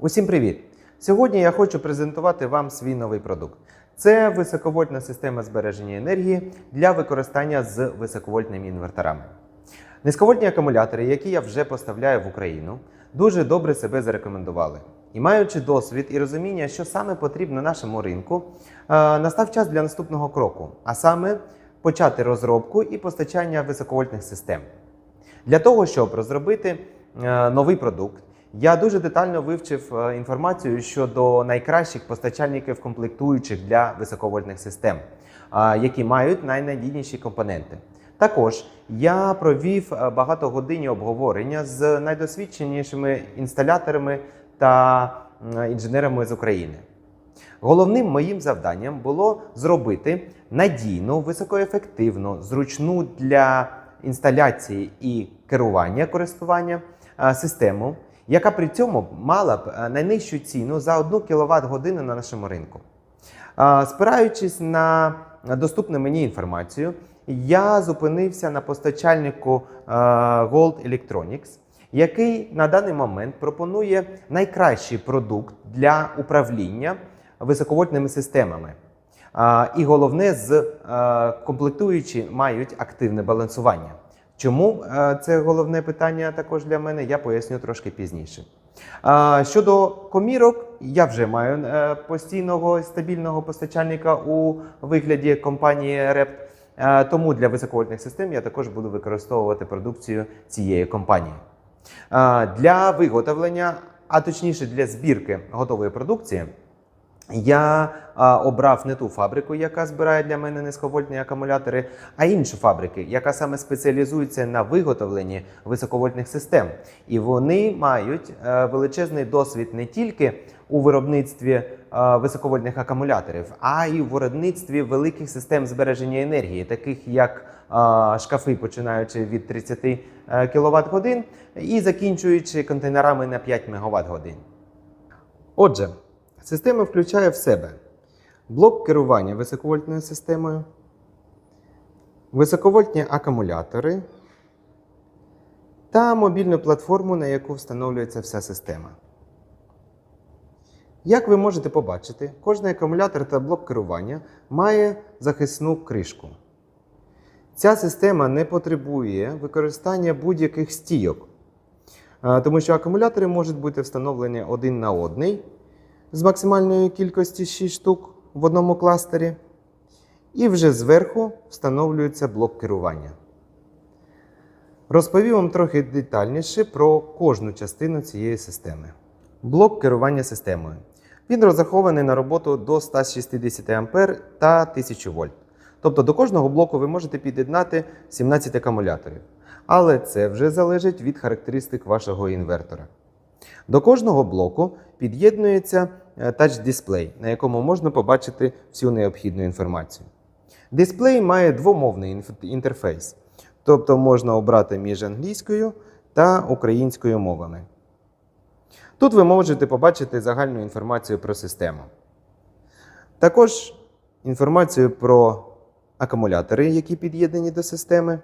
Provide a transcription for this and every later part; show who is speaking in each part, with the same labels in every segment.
Speaker 1: Усім привіт! Сьогодні я хочу презентувати вам свій новий продукт. Це високовольтна система збереження енергії для використання з високовольтними інверторами. Низьковольтні акумулятори, які я вже поставляю в Україну, дуже добре себе зарекомендували. І маючи досвід і розуміння, що саме потрібно нашому ринку, е, настав час для наступного кроку, а саме почати розробку і постачання високовольтних систем. Для того, щоб розробити е, новий продукт, я дуже детально вивчив е, інформацію щодо найкращих постачальників комплектуючих для високовольтних систем, е, які мають найнадійніші компоненти. Також я провів е, багато годин обговорення з найдосвідченішими інсталяторами та інженерами з України. Головним моїм завданням було зробити надійну, високоефективну, зручну для інсталяції і керування користування систему, яка при цьому мала б е, найнижчу ціну за 1 кВт годину на нашому ринку. Спираючись на доступну мені інформацію, я зупинився на постачальнику е, Gold Electronics, який на даний момент пропонує найкращий продукт для управління високовольтними системами. І головне, з е, комплектуючі мають активне балансування. Чому е, це головне питання також для мене, я поясню трошки пізніше. Щодо комірок, я вже маю е, постійного стабільного постачальника у вигляді компанії REPT, Е, тому для високовольтних систем я також буду використовувати продукцію цієї компанії. Для виготовлення, а точніше для збірки готової продукції, я а, обрав не ту фабрику, яка збирає для мене низьковольтні акумулятори, а іншу фабрику, яка саме спеціалізується на виготовленні високовольтних систем. І вони мають е, величезний досвід не тільки у виробництві е, високовольтних акумуляторів, а й у виробництві великих систем збереження енергії, таких як е, шкафи, починаючи від 30 кВт годин і закінчуючи контейнерами на 5 МВт годин. Отже, система включає в себе блок керування високовольтною системою, високовольтні акумулятори та мобільну платформу, на яку встановлюється вся система. Як ви можете побачити, кожний акумулятор та блок керування має захисну кришку. Ця система не потребує використання будь-яких стійок, тому що акумулятори можуть бути встановлені один на одний з максимальної кількості 6 штук в одному кластері, і вже зверху встановлюється блок керування. Розповім вам трохи детальніше про кожну частину цієї системи. Блок керування системою. Він розрахований на роботу до 160 А та 1000 вольт. Тобто до кожного блоку ви можете під'єднати 17 акумуляторів. Але це вже залежить від характеристик вашого інвертора. До кожного блоку під'єднується е, тач-дисплей, на якому можна побачити всю необхідну інформацію. Дисплей має двомовний інтерфейс, тобто можна обрати між англійською та українською мовами. Тут ви можете побачити загальну інформацію про систему. Також інформацію про акумулятори, які під'єднані до системи,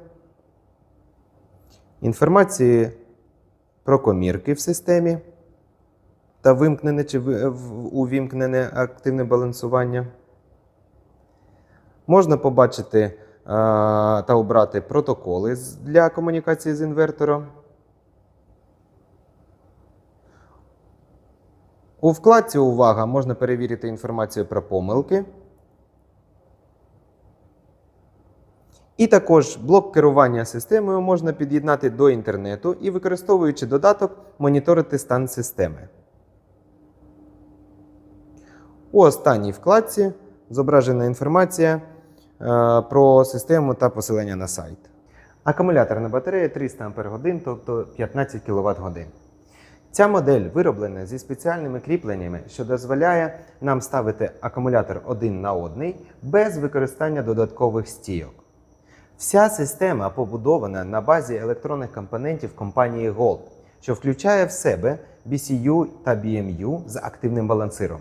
Speaker 1: інформацію про комірки в системі та вимкнене чи увімкнене активне балансування. Можна побачити е, та обрати протоколи для комунікації з інвертором. У вкладці Увага можна перевірити інформацію про помилки. І також блок керування системою можна під'єднати до інтернету і, використовуючи додаток, моніторити стан системи. У останній вкладці зображена інформація е, про систему та посилання на сайт. Акумуляторна батарея 300 Ах, тобто 15 кВт. Ця модель вироблена зі спеціальними кріпленнями, що дозволяє нам ставити акумулятор один на одний без використання додаткових стійок. Вся система побудована на базі електронних компонентів компанії Gold, що включає в себе BCU та BMU з активним балансиром.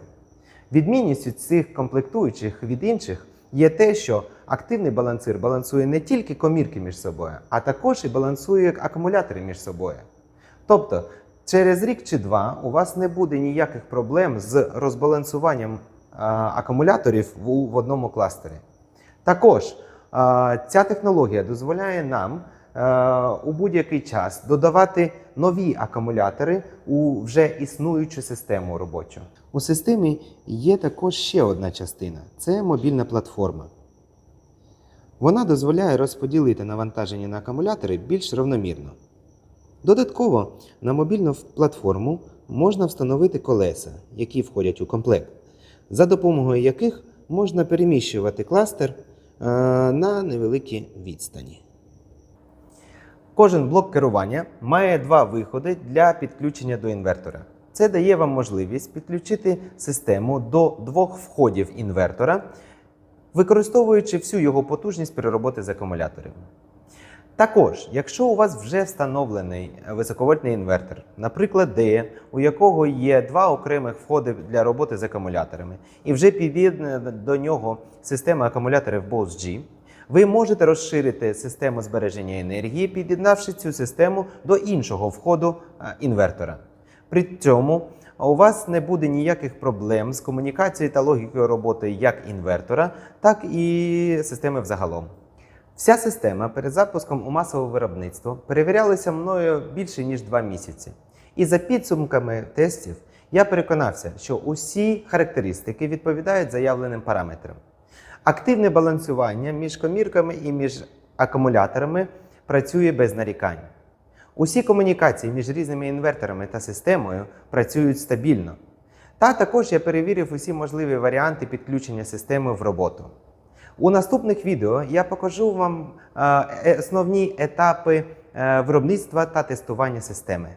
Speaker 1: Відмінністю цих комплектуючих від інших є те, що активний балансир балансує не тільки комірки між собою, а також і балансує акумулятори між собою. Тобто Через рік чи два у вас не буде ніяких проблем з розбалансуванням акумуляторів в, одному кластері. Також ця технологія дозволяє нам у будь-який час додавати нові акумулятори у вже існуючу систему робочу. У системі є також ще одна частина це мобільна платформа. Вона дозволяє розподілити навантаження на акумулятори більш равномірно. Додатково на мобільну платформу можна встановити колеса, які входять у комплект, за допомогою яких можна переміщувати кластер е, на невеликі відстані. Кожен блок керування має два виходи для підключення до інвертора. Це дає вам можливість підключити систему до двох входів інвертора, використовуючи всю його потужність при роботі з акумуляторів. Також, якщо у вас вже встановлений високовольтний інвертор, наприклад, D, у якого є два окремих входи для роботи з акумуляторами, і вже під'єднана до нього система акумуляторів Bose G, ви можете розширити систему збереження енергії, під'єднавши цю систему до іншого входу е, інвертора. При цьому у вас не буде ніяких проблем з комунікацією та логікою роботи як інвертора, так і системи взагалом. Вся система перед запуском у масове виробництво перевірялася мною більше ніж два місяці. І за підсумками тестів я переконався, що усі характеристики відповідають заявленим параметрам. Активне балансування між комірками і між акумуляторами працює без нарікань. Усі комунікації між різними інверторами та системою працюють стабільно. Та також я перевірив усі можливі варіанти підключення системи в роботу. У наступних відео я покажу вам е, основні етапи е, виробництва та тестування системи.